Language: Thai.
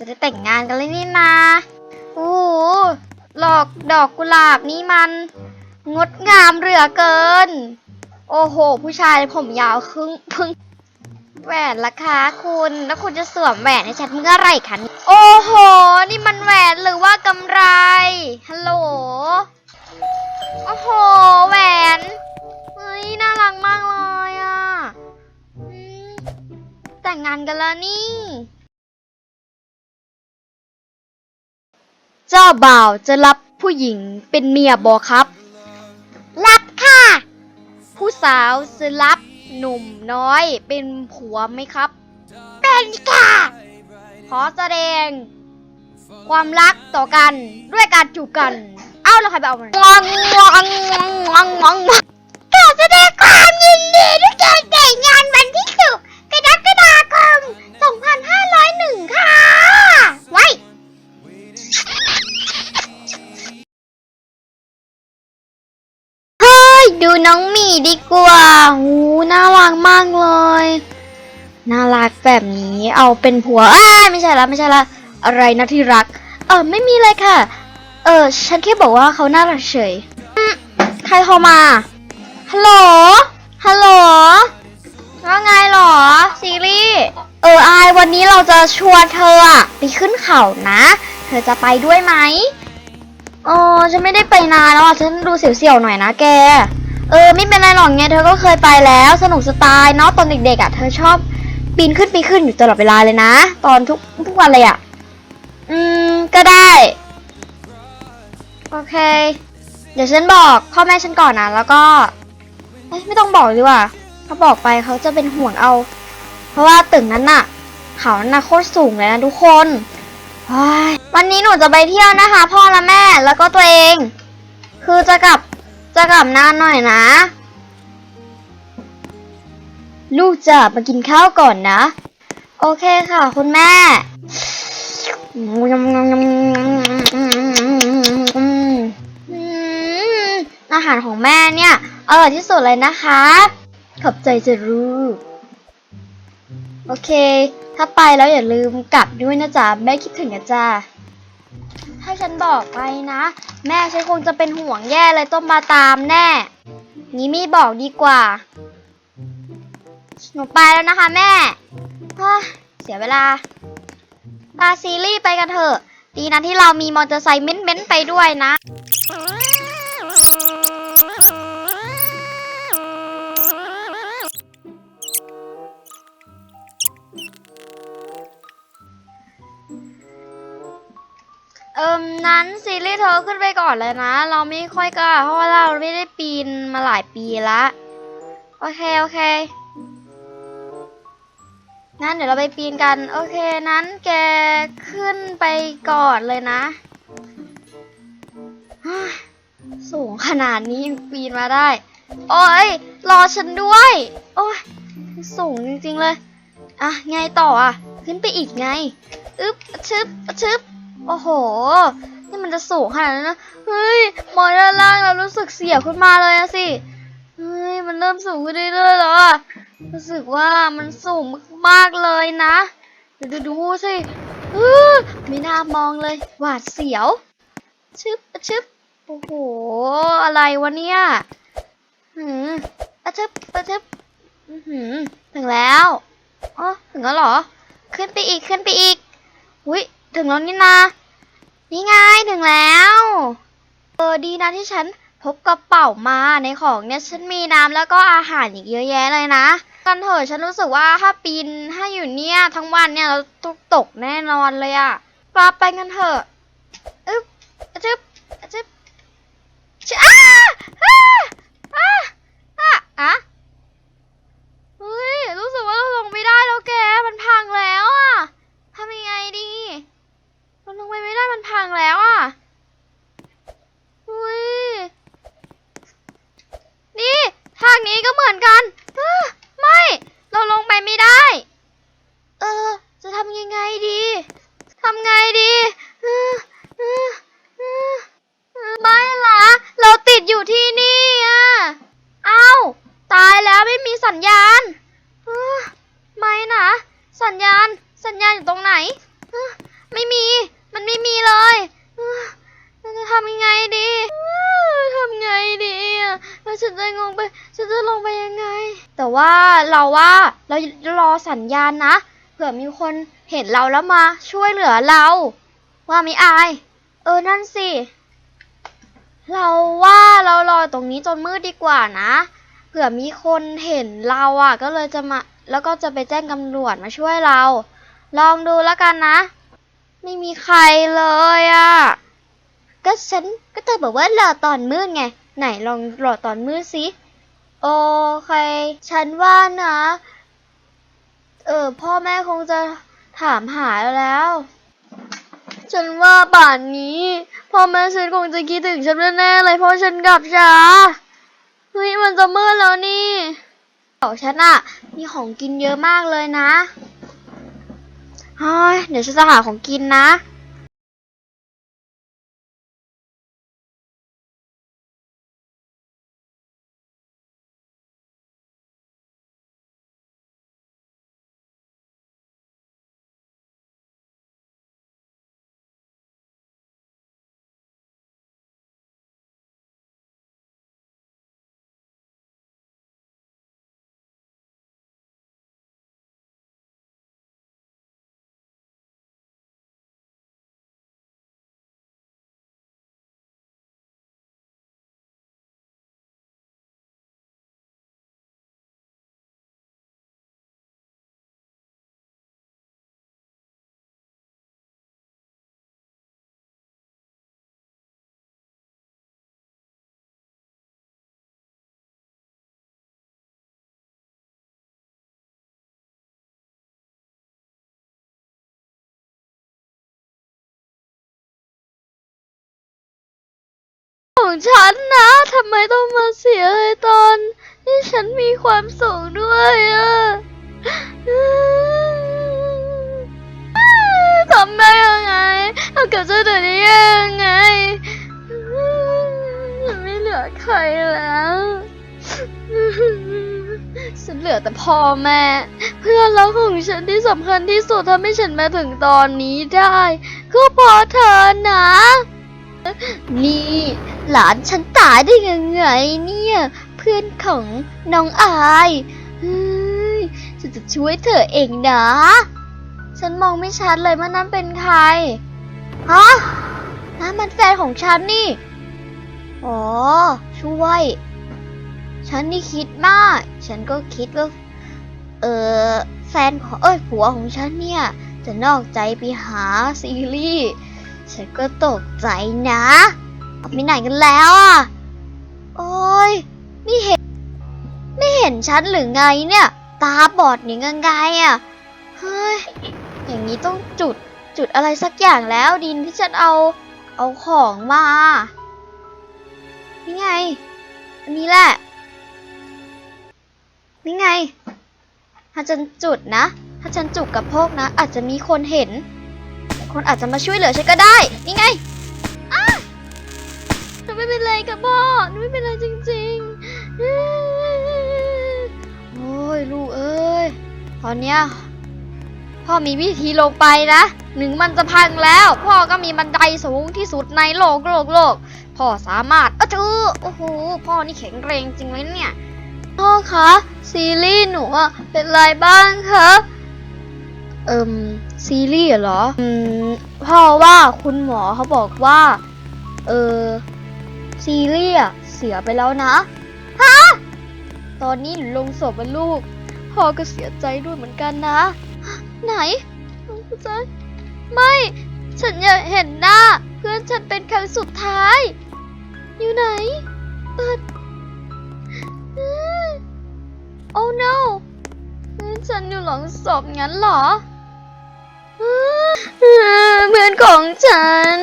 จะได้แต่งงานกันเลยนี่นาโอ้โหหลอกดอกกุหลาบนี่มัน งดงามเหลือเกิน โอ้โห ผู้ชายผมยาวครึ่งพึ่งแหวนราคาคุณแล้วคุณจะสวมแหวนให้ฉันเมื่อไหร่คะโอ้โห นี่มันแหวนหรือว่ากำไร ฮัลโหล โอ้โห แหวนเฮ้ยน่ารักมากเลยอะแต่งงานกันแล้วนี่ เจ้าบ่าวจะรับผู้หญิงเป็นเมียบอครับ รับค่ะ ผู้สาวจะรับหนุ่มน้อยเป็นผัวไหมครับ เป็นค่ะ ขอแสดง ความรักต่อกันด้วยการจูบกัน เอ้าแล้วใครไปเอามันงองงองงองงอง ดูน้องหมีดีกว่าหูน่ารักมากเลย น่ารักแบบนี้เอาเป็นผัวอ้าไม่ใช่ละไม่ใช่ละอะไรนะที่รัก เออไม่มีเลยค่ะ เออฉันแค่บอกว่าเขาน่ารักเฉยใครโทรมาฮัลโหลฮัลโหลว่าไงหรอซีรีส์เอออายวันนี้เราจะชวนเธอไปขึ้นเขานะ เธอจะไปด้วยไหม อ๋อฉันไม่ได้ไปนานแล้วอะฉันดูเสียวๆหน่อยนะแก เออไม่เป็นไรหรอกไงเธอก็เคยไปแล้วสนุกสไตล์เนาะตอนเด็กๆอะเธอชอบปีนขึ้นปีนขึ้นอยู่ตลอดเวลาเลยนะ ตอนทุกทุกวันเลยอะ อืมก็ได้ โอเค เดี๋ยวฉันบอกพ่อแม่ฉันก่อนนะแล้วก็ไม่ต้องบอกดีกว่าถ้าบอกไปเขาจะเป็นห่วงเอา เพราะว่าตึกนั้นน่ะ เขานั้นน่ะโคตรสูงเลยนะทุกคน วันนี้หนูจะไปเที่ยวนะคะ พ่อและแม่แล้วก็ตัวเอง คือจะกลับจะกลับนานหน่อยนะ ลูกจะมากินข้าวก่อนนะ โอเคค่ะ คุณแม่อาหารของแม่เนี่ยอร่อยที่สุดเลยนะคะ ขอบใจจะรู้ โอเค ถ้าไปแล้วอย่าลืมกลับด้วยนะจ๊ะแม่คิดถึงนะจ๊ะถ้าฉันบอกไปนะ แม่ฉันคงจะเป็นห่วงแย่เลยต้องมาตามแน่ งี้ไม่บอกดีกว่า หนูไปแล้วนะคะแม่เสียเวลาพาซีรีส์ไปกันเถอะ ดีนะที่เรามีมอเตอร์ไซค์เม้นๆไปด้วยนะ เอิมนั้นซีรีส์เธอขึ้นไปก่อนเลยนะ เราไม่ค่อยกล้าเพราะว่าเราไม่ได้ปีนมาหลายปีละโอเคโอเคงั้นเดี๋ยวเราไปปีนกัน โอเคนั้นแกขึ้นไปก่อนเลยนะสูงขนาดนี้ยังปีนมาได้ โอ้ยรอฉันด้วย โอ้ยสูงจริงๆเลย อะไงต่ออะ ขึ้นไปอีกไง อึ๊บชึบชึบ โอ้โห นี่มันจะสูงขนาดนั้นนะ เฮ้ย มองด้านล่างเรารู้สึกเสียวขึ้นมาเลยอะสิ เฮ้ย มันเริ่มสูงขึ้นเรื่อยๆแล้วอะรู้สึกว่ามันสูงมากๆเลยนะ เดี๋ยวดูสิเออไม่น่ามองเลย หวาดเสียว ชึบชึบโอ้โห อะไรวะเนี่ย หืมอะชึบอะชึบอือหือถึงแล้วอ๋อถึงแล้วเหรอ ขึ้นไปอีก ขึ้นไปอีก อุ้ยถึงแล้วนี่นา นี่ไงถึงแล้ว เออดีนะที่ฉันพกกระเป๋ามาในของเนี่ยฉันมีน้ำแล้วก็อาหารอีกเยอะแยะเลยนะกันเถอะฉันรู้สึกว่าถ้าปีนถ้าอยู่เนี่ยทั้งวันเนี่ยเราตกตกแน่นอนเลยอะปาไปกันเถอะอึ๊บอะจึ๊บอะจึ๊บชะอ้าอ้าอ้าอ้าอะเฮ้ยำไงดีไม่ละเราติดอยู่ที่นี่อะเอ้าตายแล้วไม่มีสัญญาณไม่นะสัญญาณ สัญญาณอยู่ตรงไหนไม่มี มันไม่มีเลยจะทำยังไงดีทำไงดีอะแล้วฉันจะงงไปฉันจะลงไปยังไง แต่ว่าเราว่าเรารอสัญญาณนะ ผื่อมีคนเห็นเราแล้วมาช่วยเหลือเรา ว่าไม่อาย เออนั่นสิ เราว่าเรารอตรงนี้จนมืดดีกว่านะ เผื่อมีคนเห็นเราอะ ก็เลยจะมาแล้วก็จะไปแจ้งตำรวจมาช่วยเรา ลองดูแล้วกันนะ ไม่มีใครเลยอะ ก็ฉันก็เธอบอกว่ารอตอนมืดไง ไหนลองรอตอนมืดสิ โอเค ฉันว่านะ เออ พ่อแม่คงจะถามหาแล้ว ฉันว่าป่านนี้ พ่อแม่ฉันคงจะคิดถึงฉันแน่ๆเลยเพราะฉันกลับช้าเฮ้ยมันจะมืดแล้วนี่เดี๋ยวฉันอะมีของกินเยอะมากเลยนะเฮ้ยเดี๋ยวฉันจะหาของกินนะ ของฉันนะทำไมต้องมาเสียเลยตอนที่ฉันมีความสุขด้วยอะทำได้ยังไงเอากับเจ้าตัวนี้ยังไงฉันไม่เหลือใครแล้วฉันเหลือแต่พ่อแม่ เพื่อนรักของฉันที่สำคัญที่สุดทำให้ฉันมาถึงตอนนี้ได้ ก็เพราะเธอนะ นี่ หลานฉันตายได้ยังไงเนี่ย เพื่อนของน้องอายฉันจะช่วยเธอเองนะ ฉันมองไม่ชัดเลยว่านั่นเป็นใครฮะนั่นมันแฟนของฉันนี่ อ๋อ ช่วย ฉันนี่คิดมาก ฉันก็คิดว่า เออแฟนของเอ้ยผัวของฉันเนี่ย จะนอกใจไปหาซีรีส์ฉันก็ตกใจนะ ไปไหนกันแล้วอะ โอ้ยไม่เห็น ไม่เห็นฉันหรือไงเนี่ย ตาบอดหรือยังไงอะ เฮ้ย อย่างนี้ต้องจุดจุดอะไรสักอย่างแล้วดินที่ฉันเอาเอาของมา นี่ไง อันนี้แหละ นี่ไง ถ้าฉันจุดนะ ถ้าฉันจุกกับพวกนะ อาจจะมีคนเห็น คนอาจจะมาช่วยเหลือฉันก็ได้ นี่ไง ไม่เป็นไรพ่อหนูไม่เป็นไรจริงๆ โอ้ยลูกเอ้ย ตอนเนี้ยพ่อมีวิธีลงไปนะหนึ่งมันจะพังแล้ว พ่อก็มีบันไดสูงที่สุดในโลกโลกโลกพ่อสามารถเออเจอโอ้โหพ่อนี่แข็งแรงจริงเลยเนี่ยพ่อคะซีรีส์หนูอะเป็นไรบ้างคะเอิมซีรีส์เหรออืมพ่อว่าคุณหมอเขาบอกว่า เออ ซีรีส์เสียไปแล้วนะฮะตอนนี้หนูลงศพเป็นลูก พ่อก็เสียใจด้วยเหมือนกันนะ ไหนลงใจไม่ ฉันอยากเห็นหน้า เพื่อนฉันเป็นครั้งสุดท้าย อยู่ไหนเปิดโอ้ no ฉันอยู่หลังศพงั้นเหรอ เพื่อนของฉัน